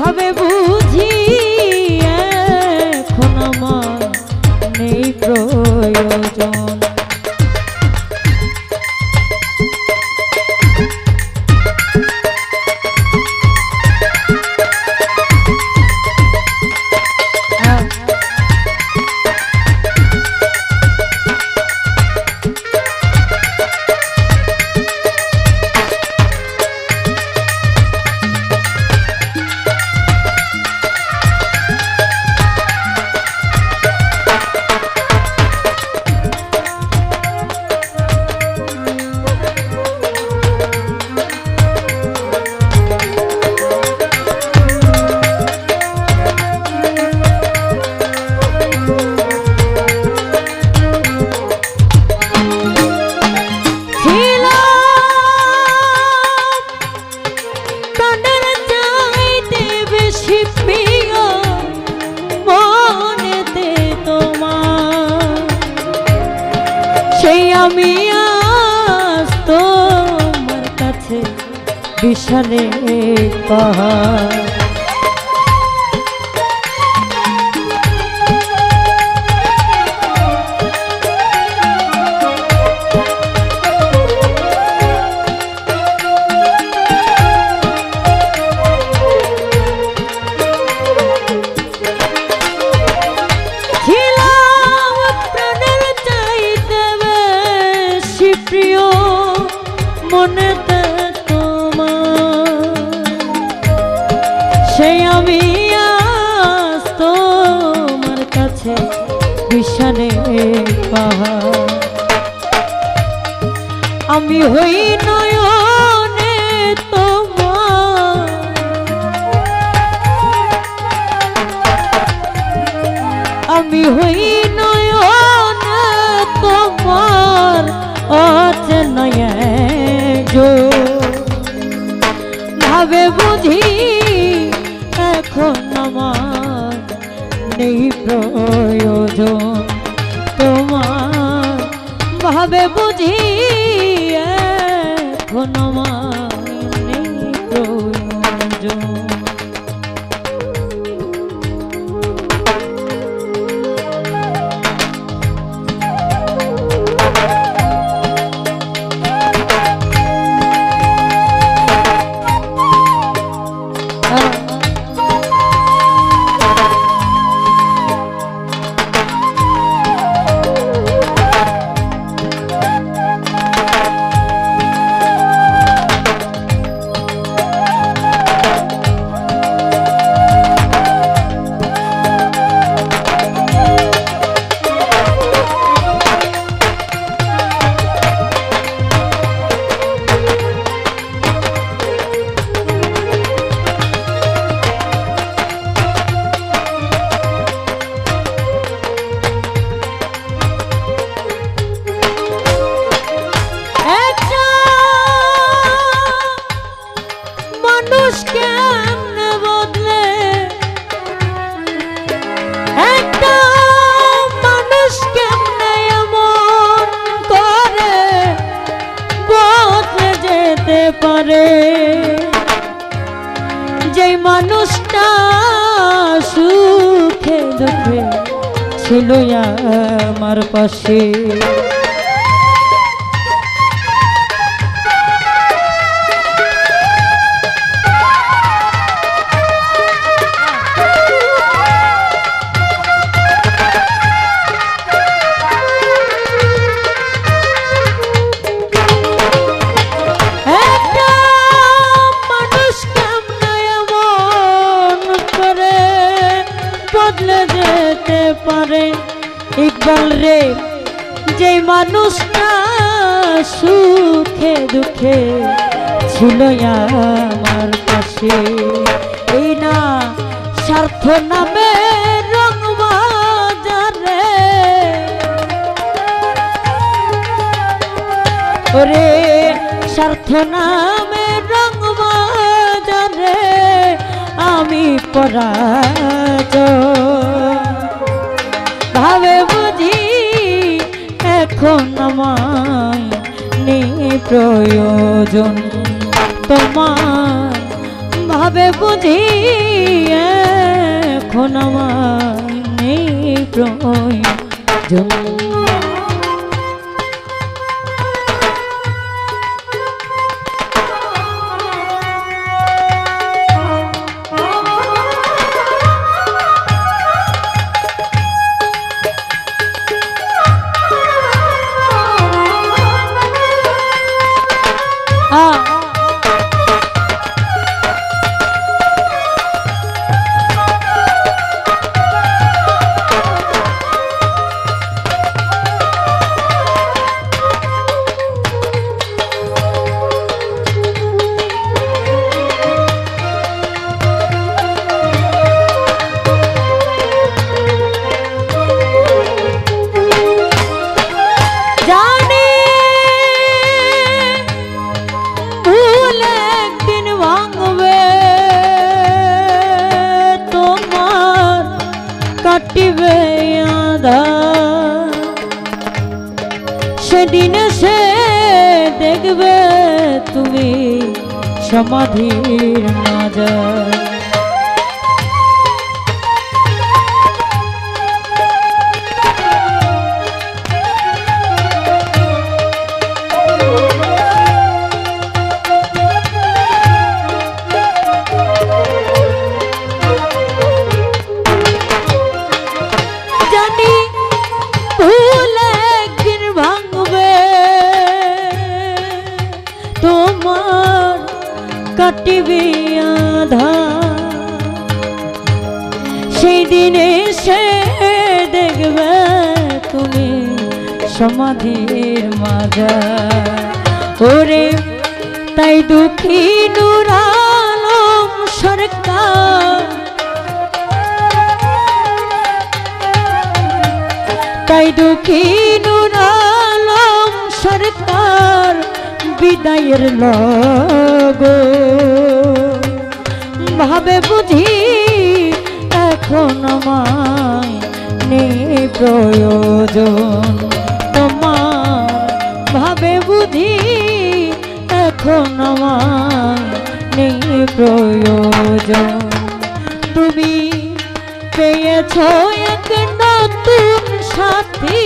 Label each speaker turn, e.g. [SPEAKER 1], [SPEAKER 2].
[SPEAKER 1] ভাবে বুঝি এখন আমার নেই প্রয়োজন। সেই আমি আজ তোমার কাছে বিশালে পাহাড়। আমি হই নয়নে তোমার। আমি হই নয়ন তোমার অচেনয় ভাবে বুঝি এখন আমার নেই প্রয়োজন। ভাবে বুঝি ছিল আমার পাশে। ইকবাল রে যে মানুষটা সুখে দুঃখে ছিল আমার পাশে। এই না স্বার্থ নামে রং বাজারে। ওরে, স্বার্থ নামে রং বাজারে আমি পরাজ ভাবে এখন আমায় নেই প্রয়োজন। তোমার ভাবে বুঝি এখন আমায় নেই প্রয়োজন। সেদিন সে দেখবে তুমি সমাধির নজর কাটিবে আধা। সেই সে দেখবে তুমি সমাধির মাজা ওরে, তাই দুঃখী নুরালম সরকার। তাই দুঃখী সরকার বিদায়ের লগ। ভাবে বুঝি এখন আমায় নেই প্রয়োজন। তোমার ভাবে বুঝি এখন আমায় নেই প্রয়োজন। তুমি পেয়েছ এক নতুন সাথী।